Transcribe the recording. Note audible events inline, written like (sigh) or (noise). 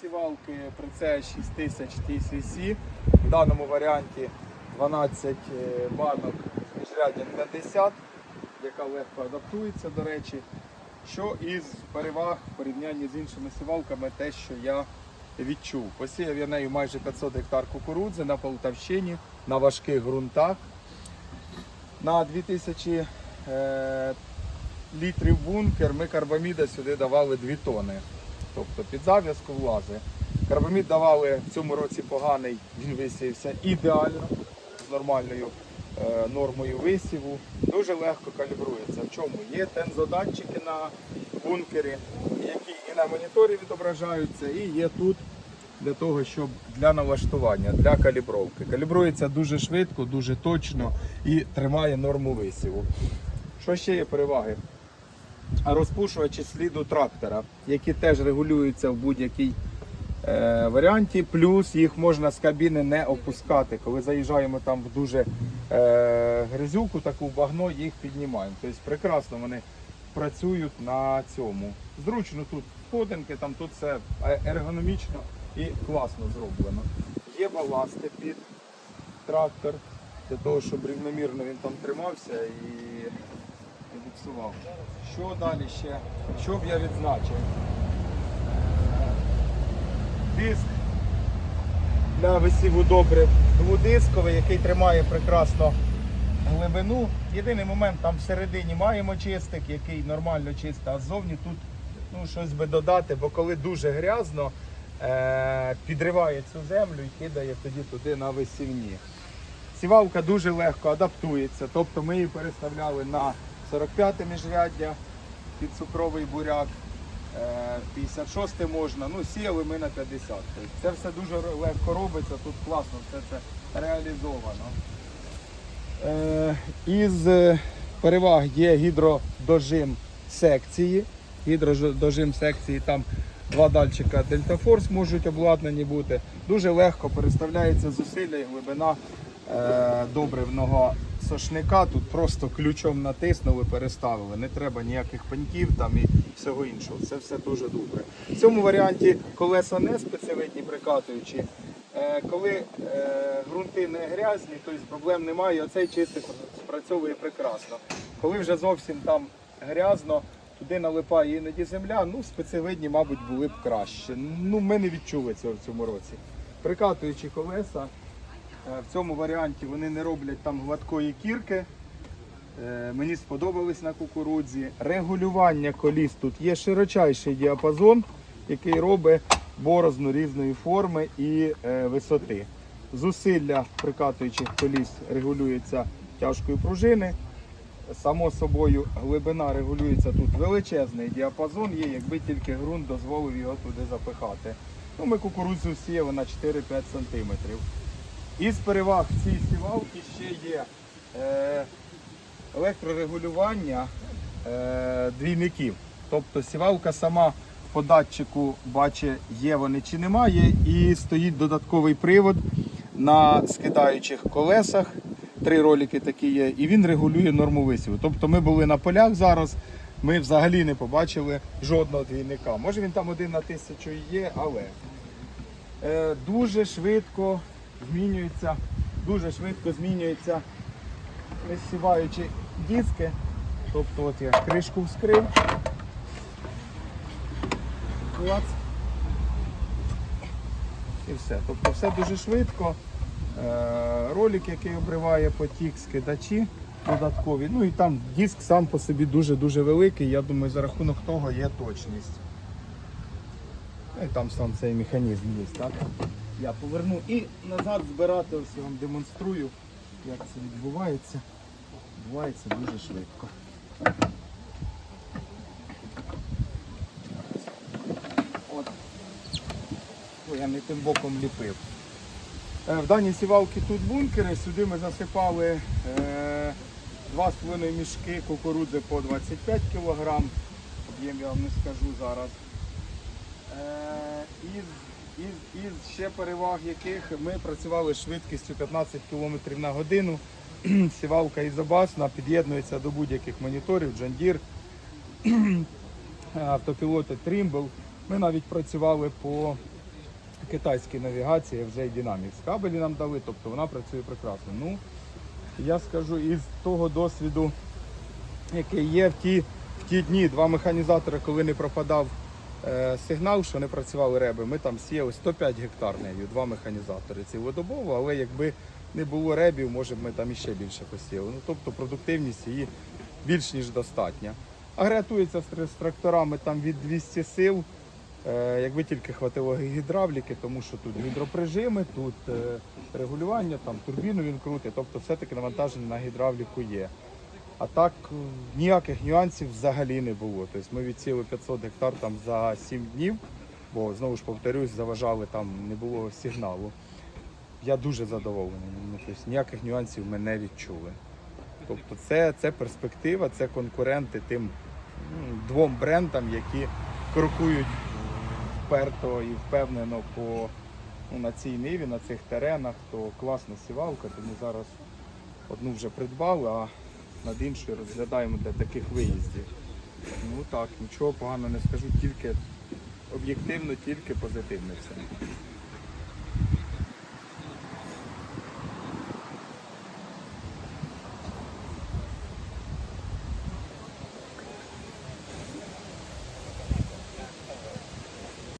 сівалки Prece 6000 TCC. В даному варіанті 12 е, банок міжряддям 50, яка легко адаптується, до речі. Що із переваг в порівнянні з іншими сівалками, те, що я відчув. Посіяв я нею майже 500 гектар кукурудзи на Полтавщині, на важких ґрунтах. На 2000 е, літрів бункер ми карбаміда сюди давали 2 тони. Тобто під зав'язку влази. Карбамід давали в цьому році поганий, він висівся ідеально з нормальною е, нормою висіву. Дуже легко калібрується. В чому? Є тензодатчики на бункері, які і на моніторі відображаються, і є тут для того, щоб для налаштування, для калібровки. Калібрується дуже швидко, дуже точно і тримає норму висіву. Що ще є переваги? Розпушувачі сліду трактора, які теж регулюються в будь-якій е, варіанті. Плюс їх можна з кабіни не опускати. Коли заїжджаємо там в дуже е, грязюку, таку багно, їх піднімаємо. Тобто прекрасно вони працюють на цьому. Зручно тут сходинки, там тут все ергономічно і класно зроблено. Є баласти під трактор для того, щоб рівномірно він там тримався і і буксував. Що далі ще? Що б я відзначив? Диск для висіву добрив двудисковий, який тримає прекрасно глибину. Єдиний момент там всередині маємо чистик, який нормально чистий, а ззовні тут ну, щось би додати, бо коли дуже грязно, е- підриває цю землю і кидає тоді туди на висівні. Сівалка дуже легко адаптується, тобто ми її переставляли на 45 міжряддя під цукровий буряк, е, 56 можна, ну сіяли ми на 50. Тобто Це все дуже легко робиться, тут класно все це реалізовано. Е, Із е, переваг є гідродожим секції. Гідродожим секції там два датчика Force можуть обладнані бути. Дуже легко переставляється зусилля і глибина е, добривного сошника. Тут просто ключом натиснули, переставили. Не треба ніяких пеньків там і всього іншого. Це все дуже добре. В цьому варіанті колеса не спецевидні прикатуючі. Е, Коли е, ґрунти не грязні, тобто проблем немає, оцей чистик спрацьовує прекрасно. Коли вже зовсім там грязно, туди налипає іноді земля, ну спецевидні, мабуть, були б краще. Ну, ми не відчули цього в цьому році. Прикатуючі колеса, в цьому варіанті вони не роблять там гладкої кірки. Е, Мені сподобались на кукурудзі. Регулювання коліс тут є широчайший діапазон, який робить борозну різної форми і е, висоти. Зусилля прикатуючих коліс регулюється тяжкою пружини. Само собою глибина регулюється тут величезний діапазон є, якби тільки ґрунт дозволив його туди запихати. Ну, ми кукурудзу сіяли на 4-5 см. Із переваг цій сівалки ще є е, електрорегулювання е, двійників. Тобто сівалка сама по датчику бачить, є вони чи немає, і стоїть додатковий привод на скидаючих колесах. Три ролики такі є, і він регулює норму висіву. Тобто ми були на полях зараз, ми взагалі не побачили жодного двійника. Може він там один на тисячу є, але е, дуже швидко змінюється, дуже швидко змінюється висіваючі диски. Тобто от я кришку вскрив. Клац. І все. Тобто все дуже швидко. Е, Ролик, який обриває потік, скидачі додаткові. Ну і там диск сам по собі дуже-дуже великий. Я думаю, за рахунок того є точність. Ну і там сам цей механізм є. Так? Я поверну і назад збирати, ось я вам демонструю, як це відбувається. Відбувається дуже швидко. От. Ой, я не тим боком ліпив. Е, В даній сівалці тут бункери, сюди ми засипали е, 2,5 мішки кукурудзи по 25 кг. Об'єм я вам не скажу зараз. Е, із, із, із ще переваг яких ми працювали швидкістю 15 км на годину. (clears throat) Сівалка ізобасна під'єднується до будь-яких моніторів, Deere, (clears throat) автопілоти Trimble. Ми навіть працювали по китайській навігації FJ Dynamics. Кабелі нам дали, тобто вона працює прекрасно. Ну, я скажу із того досвіду, який є в ті, в ті дні, два механізатори, коли не пропадав сигнал, що не працювали реби, ми там сіяли 105 гектар нею, два механізатори цілодобово, але якби не було ребів, може б ми там іще більше посіяли. Ну, тобто продуктивність її більш ніж достатня. А гратується з тракторами там від 200 сил, е, якби тільки хватило гідравліки, тому що тут гідроприжими, тут е, регулювання, там турбіну він крутить, тобто все-таки навантаження на гідравліку є. А так е, ніяких нюансів взагалі не було. Тобто ми відсіли 500 гектар там за 7 днів, бо знову ж повторюсь, заважали там, не було сигналу. Я дуже задоволений. Ну, тобто ніяких нюансів ми не відчули. Тобто це, це перспектива, це конкуренти тим двом брендам, які крокують вперто і впевнено по ну, на цій ниві, на цих теренах, то класна сівалка, тому зараз одну вже придбали, а над іншою розглядаємо для таких виїздів. Ну так, нічого поганого не скажу, тільки об'єктивно, тільки позитивне все.